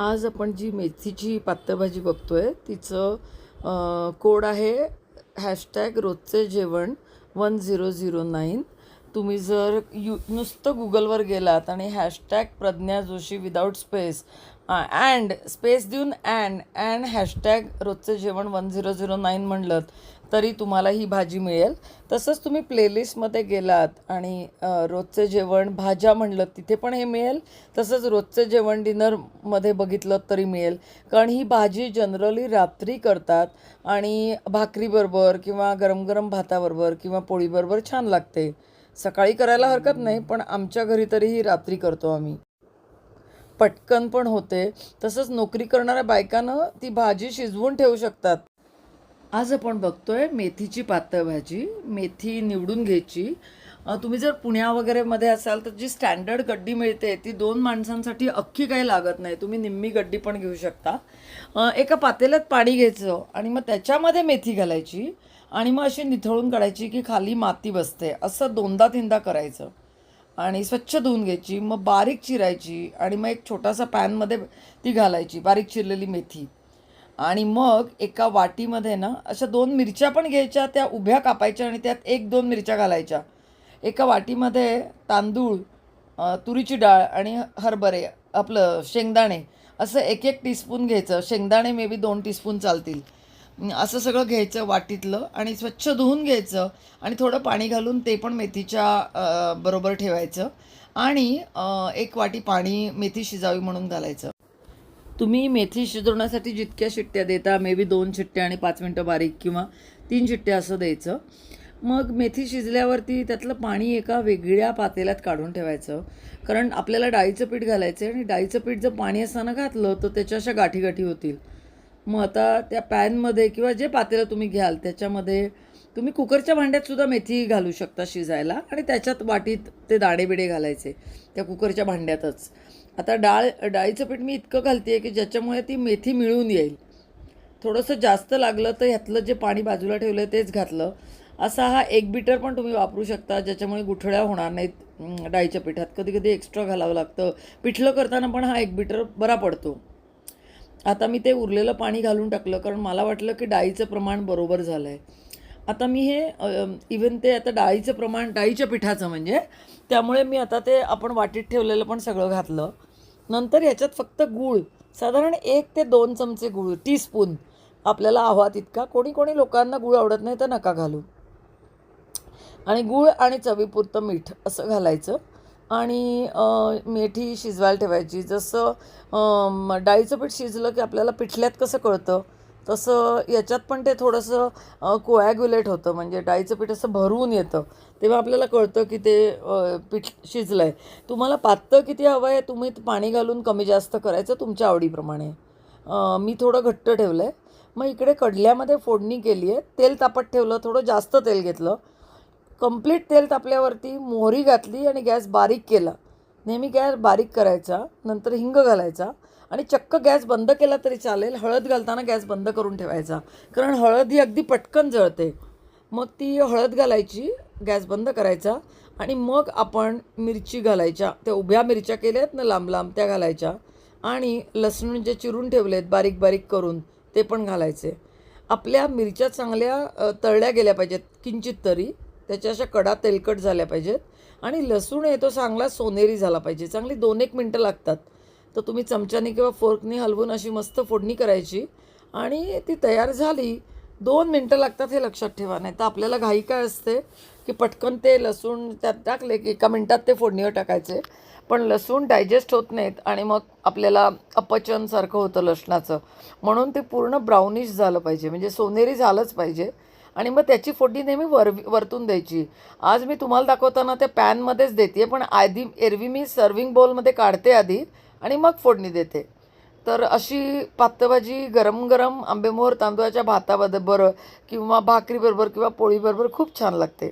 आज आपण जी मेथीची पातळभाजी आहे तिचं कोड आहे हॅशटॅग रोजचे जेवण वन झिरो झिरो नाईन. तुम्ही जर यू नुसतं गुगलवर गेलात आणि hashtag Pragya Joshi without space and space देऊन अँड अँड हॅशटॅग रोजचे जेवण वन झिरो झिरो नाईन म्हणलं तरी तुम्हाला ही भाजी मिळेल. तसंच तुम्ही प्लेलिस्टमध्ये गेलात आणि रोजचं रोजचे जेवण भाज्या म्हणलं तिथे पण हे मिळेल. तसंच रोजचे जेवण डिनरमध्ये बघितलं तरी मिळेल. कारण ही भाजी जनरली रात्री करतात आणि भाकरीबरोबर किंवा गरम गरम भाताबरोबर किंवा पोळीबरोबर छान लागते. सकाळी करायला हरकत नाही पण आमच्या घरी तरी ही रात्री करतो आम्ही. पटकन पण होते. तसंच नोकरी करणाऱ्या बायकानं ती भाजी शिजवून ठेवू शकतात. आज आपण बघतोय मेथीची पातळ भाजी. मेथी निवडून घ्यायची. तुम्ही जर पुण्या वगैरेमध्ये असाल तर जी स्टँडर्ड गड्डी मिळते ती दोन माणसांसाठी अख्खी काही लागत नाही. तुम्ही निम्मी गड्डी पण घेऊ शकता. एका पातेल्यात पाणी घ्यायचं आणि मग त्याच्यामध्ये मेथी घालायची. आणि मग अशी निथळून काढायची की खाली माती बसते. असं दोनदा तीनदा करायचं. आणि स्वच्छ धुवून घ्यायची मग बारीक चिरायची आणि मग एक छोटासा पॅनमध्ये ती घालायची बारीक चिरलेली मेथी. आणि मग एका वाटीमध्ये ना अशा दोन मिरच्या पण घ्यायच्या त्या उभ्या कापायच्या आणि त्यात एक दोन मिरच्या घालायच्या. एका वाटीमध्ये तांदूळ तुरीची डाळ आणि हरभरे आपलं शेंगदाणे असं एक एक टीस्पून घ्यायचं. शेंगदाणे मे बी दोन टीस्पून चालतील. असं सगळं घ्यायचं वाटीतलं आणि स्वच्छ धुवून घ्यायचं आणि थोडं पाणी घालून ते पण मेथीच्या बरोबर ठेवायचं. आणि एक वाटी पाणी मेथी शिजावी म्हणून घालायचं. तुम्ही मेथी शिजवण्यासाठी जितक्या शिट्ट्या देता मे बी दोन शिट्ट्या आणि पाच मिनटं बारीक किंवा तीन शिट्ट्या असं द्यायचं. मग मेथी शिजल्यावरती त्यातलं पाणी एका वेगळ्या पातेल्यात काढून ठेवायचं. कारण आपल्याला डाळीचं पीठ घालायचं आहे आणि डाळीचं पीठ जर पाणी असताना घातलं तर त्याच्या अशा गाठी गाठी होतील. मग आता त्या पॅनमध्ये किंवा जे पातेलं तुम्ही घ्याल त्याच्यामध्ये तुम्ही कुकरच्या भांड्यातसुद्धा मेथी घालू शकता शिजायला आणि त्याच्यात वाटीत ते दाणेबिडे घालायचे त्या कुकरच्या भांड्यातच. आता डाळ डाळीचं पीठ मी इतकं घालते की ज्याच्यामुळे ती मेथी मिळून येईल. थोडंसं जास्त लागलं तर ह्यातलं जे पाणी बाजूला ठेवलं आहे तेच घातलं. असा हा एक बीटर पण तुम्ही वापरू शकता ज्याच्यामुळे गुठळ्या होणार नाहीत डाळीच्या पिठात. कधी कधी एक्स्ट्रा घालावं लागतं. पिठलं करताना पण हा एक बीटर बरा पडतो. आता मी ते उरलेलं पाणी घालून टाकलं कारण मला वाटलं की डाळीचं प्रमाण बरोबर झालं आहे आता मी हे इवन ते आता डाळीचं प्रमाण डाळीच्या पिठाचं म्हणजे त्यामुळे मी आता ते आपण वाटीत ठेवलेलं पण सगळं घातलं. नंतर ह्याच्यात फक्त गूळ साधारण एक ते दोन चमचे गूळ टीस्पून आपल्याला हवा तितका. कोणी कोणी लोकांना गूळ आवडत नाही तर नका घालू. आणि गूळ आणि चवीपुरतं मीठ असं घालायचं. आणि मेठी मेथी शिजवायला ठेवायची. जसं डाळीचं पीठ शिजलं की आपल्याला पिठल्यात कसं कळतं? तसं याच्यात पण ते थोडंसं कोॲग्युलेट होतं. म्हणजे डाळीचं पीठ असं भरून येतं. तेव्हा आपल्याला कळतं की ते पीठ शिजलं आहे तुम्हाला पातळ किती हवं आहे तुम्ही पाणी घालून कमी जास्त करायचं तुमच्या आवडीप्रमाणे. मी थोडं घट्ट ठेवलं आहे मग इकडे कडल्यामध्ये फोडणी केली आहे तेल तापत ठेवलं थोडं जास्त तेल घेतलं. कंप्लीट तेल तापल्यावरती मोहरी घातली आणि गॅस बारीक केला. नेहमी गॅस बारीक करायचा नंतर हिंग घालायचा आणि चक्क गॅस बंद केला तरी चालेल हळद घालताना गॅस बंद करून ठेवायचा. कारण हळद ही अगदी पटकन जळते. मग ती हळद घालायची गॅस बंद करायचा आणि मग आपण मिरची घालायच्या. त्या उभ्या मिरच्या केल्या आहेत ना लांब लांब त्या घालायच्या आणि लसूण जे चिरून ठेवलेत बारीक बारीक करून ते पण घालायचे. आपल्या मिरच्या चांगल्या तळल्या गेल्या पाहिजेत किंचित तरी. त्याच्या अशा कडा तेलकट झाल्या पाहिजेत. आणि लसूण आहे तो चांगला सोनेरी झाला पाहिजे. चांगली दोन एक मिनटं लागतात. तर तुम्ही चमच्याने किंवा फोर्कने हलवून अशी मस्त फोडणी करायची. आणि ती तयार झाली दोन मिनटं लागतात हे लक्षात ठेवा. नाही तर आपल्याला घाई काय असते की पटकन ते लसूण त्यात टाकले की एका मिनटात ते फोडणीवर टाकायचे. पण लसूण डायजेस्ट होत नाहीत आणि मग आपल्याला अपचनसारखं होतं लसणाचं. म्हणून ते पूर्ण ब्राउनिश झालं पाहिजे. म्हणजे सोनेरी झालंच पाहिजे. आणि मग त्याची फोडणी नेहमी वर वरतून द्यायची. आज मी तुम्हाला दाखवताना त्या पॅनमध्येच देते पण आधी एरवी मी सर्विंग बोलमध्ये काढते आधी आणि मग फोडणी देते. तर अशी पातभाजी गरम गरम आंबेमोहर तांदळाच्या भाताबरोबर किंवा भाकरीबरोबर किंवा पोळीबरोबर खूप छान लागते.